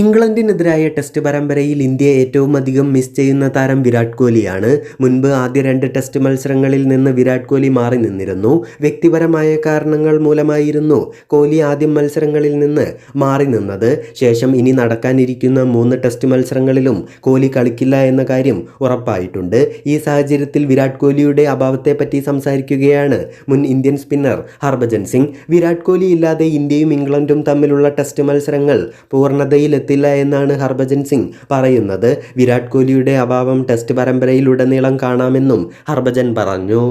ഇംഗ്ലണ്ടിനെതിരായ ടെസ്റ്റ് പരമ്പരയിൽ ഇന്ത്യ ഏറ്റവും അധികം മിസ് ചെയ്യുന്ന താരം വിരാട് കോഹ്ലിയാണ് മുൻപ് ആദ്യ രണ്ട് ടെസ്റ്റ് മത്സരങ്ങളിൽ നിന്ന് വിരാട് കോഹ്ലി മാറി നിന്നിരുന്നു. വ്യക്തിപരമായ കാരണങ്ങൾ മൂലമായിരുന്നു കോഹ്ലി ആദ്യം മത്സരങ്ങളിൽ നിന്ന് മാറി നിന്നത്. ശേഷം ഇനി നടക്കാനിരിക്കുന്ന മൂന്ന് ടെസ്റ്റ് മത്സരങ്ങളിലും കോഹ്ലി കളിക്കില്ല എന്ന കാര്യം ഉറപ്പായിട്ടുണ്ട്. ഈ സാഹചര്യത്തിൽ വിരാട് കോഹ്ലിയുടെ അഭാവത്തെപ്പറ്റി സംസാരിക്കുകയാണ് മുൻ ഇന്ത്യൻ സ്പിന്നർ ഹർഭജൻ സിംഗ്. വിരാട് കോഹ്ലി ഇല്ലാതെ ഇന്ത്യയും ഇംഗ്ലണ്ടും തമ്മിലുള്ള ടെസ്റ്റ് മത്സരങ്ങൾ പൂർണതയിലെത്തില്ല എന്നാണ് ഹർഭജൻ സിംഗ് പറയുന്നത്. വിരാട് കോഹ്ലിയുടെ അഭാവം ടെസ്റ്റ് പരമ്പരയിലുടനീളം കാണാമെന്നും ഹർഭജൻ പറഞ്ഞു.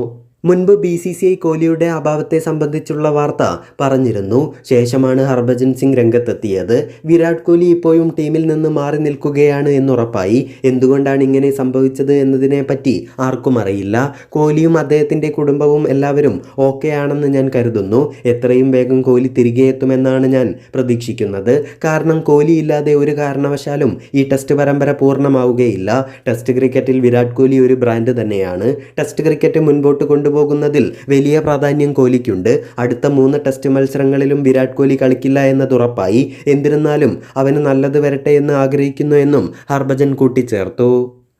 മുൻപ് ബി സി സി ഐ കോഹ്ലിയുടെ അഭാവത്തെ സംബന്ധിച്ചുള്ള വാർത്ത പറഞ്ഞിരുന്നു. ശേഷമാണ് ഹർഭജൻ സിംഗ് രംഗത്തെത്തിയത്. വിരാട് കോഹ്ലി ഇപ്പോഴും ടീമിൽ നിന്ന് മാറി നിൽക്കുകയാണ് എന്നുറപ്പായി. എന്തുകൊണ്ടാണ് ഇങ്ങനെ സംഭവിച്ചത് എന്നതിനെ പറ്റി ആർക്കും അറിയില്ല. കോഹ്ലിയും അദ്ദേഹത്തിന്റെ കുടുംബവും എല്ലാവരും ഓക്കെ ആണെന്ന് ഞാൻ കരുതുന്നു. എത്രയും വേഗം കോഹ്ലി തിരികെ എത്തുമെന്നാണ് ഞാൻ പ്രതീക്ഷിക്കുന്നത്. കാരണം കോഹ്ലി ഇല്ലാതെ ഒരു കാരണവശാലും ഈ ടെസ്റ്റ് പരമ്പര പൂർണമാവുകയില്ല. ടെസ്റ്റ് ക്രിക്കറ്റിൽ വിരാട് കോഹ്ലി ഒരു ബ്രാൻഡ് തന്നെയാണ്. ടെസ്റ്റ് ക്രിക്കറ്റ് മുൻപോട്ട് കൊണ്ടുപോകുന്നതിൽ വലിയ പ്രാധാന്യം കോഹ്ലിക്കുണ്ട്. അടുത്ത മൂന്ന് ടെസ്റ്റ് മത്സരങ്ങളിലും വിരാട് കോഹ്ലി കളിക്കില്ല എന്നത് ഉറപ്പായി. എന്നിരുന്നാലും അവന് നല്ലത് വരട്ടെ എന്ന് ആഗ്രഹിക്കുന്നു എന്നും ഹർഭജൻ കൂട്ടിച്ചേർത്തു.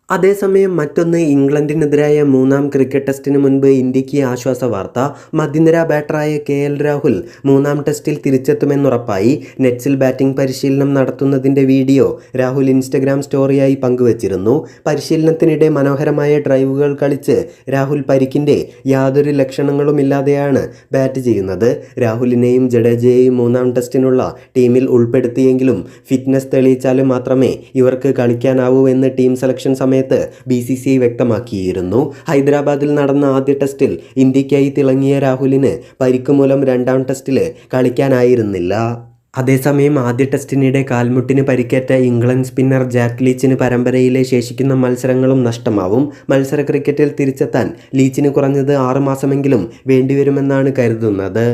അതേസമയം മറ്റൊന്ന് ഇംഗ്ലണ്ടിനെതിരായ മൂന്നാം ക്രിക്കറ്റ് ടെസ്റ്റിന് മുൻപ് ഇന്ത്യയ്ക്ക് ആശ്വാസ വാർത്ത. മധ്യനിര ബാറ്ററായ കെ എൽ രാഹുൽ മൂന്നാം ടെസ്റ്റിൽ തിരിച്ചെത്തുമെന്നുറപ്പായി നെറ്റ്സിൽ ബാറ്റിംഗ് പരിശീലനം നടത്തുന്നതിന്റെ വീഡിയോ രാഹുൽ ഇൻസ്റ്റഗ്രാം സ്റ്റോറിയായി പങ്കുവച്ചിരുന്നു. പരിശീലനത്തിനിടെ മനോഹരമായ ഡ്രൈവുകൾ കളിച്ച് രാഹുൽ പരിക്കിന്റെ യാതൊരു ലക്ഷണങ്ങളുമില്ലാതെയാണ് ബാറ്റ് ചെയ്യുന്നത്. രാഹുലിനെയും ജഡേജയെയും മൂന്നാം ടെസ്റ്റിനുള്ള ടീമിൽ ഉൾപ്പെടുത്തിയെങ്കിലും ഫിറ്റ്നസ് തെളിയിച്ചാലും മാത്രമേ ഇവർക്ക് കളിക്കാനാവൂ എന്ന് ടീം സെലക്ഷൻ സമയത്ത് ബി സി സി ഐ വ്യക്തമാക്കിയിരുന്നു. ഹൈദരാബാദിൽ നടന്ന ആദ്യ ടെസ്റ്റിൽ ഇന്ത്യക്കായി തിളങ്ങിയ രാഹുലിന് പരിക്ക് മൂലം രണ്ടാം ടെസ്റ്റിൽ കളിക്കാനായിരുന്നില്ല. അതേസമയം ആദ്യ ടെസ്റ്റിനിടെ കാൽമുട്ടിന് പരിക്കേറ്റ ഇംഗ്ലണ്ട് സ്പിന്നർ ജാക്ക് ലീച്ചിന് പരമ്പരയിലെ ശേഷിക്കുന്ന മത്സരങ്ങളും നഷ്ടമാവും. മത്സര ക്രിക്കറ്റിൽ തിരിച്ചെത്താൻ ലീച്ചിന് കുറഞ്ഞത് ആറുമാസമെങ്കിലും വേണ്ടിവരുമെന്നാണ് കരുതുന്നത്.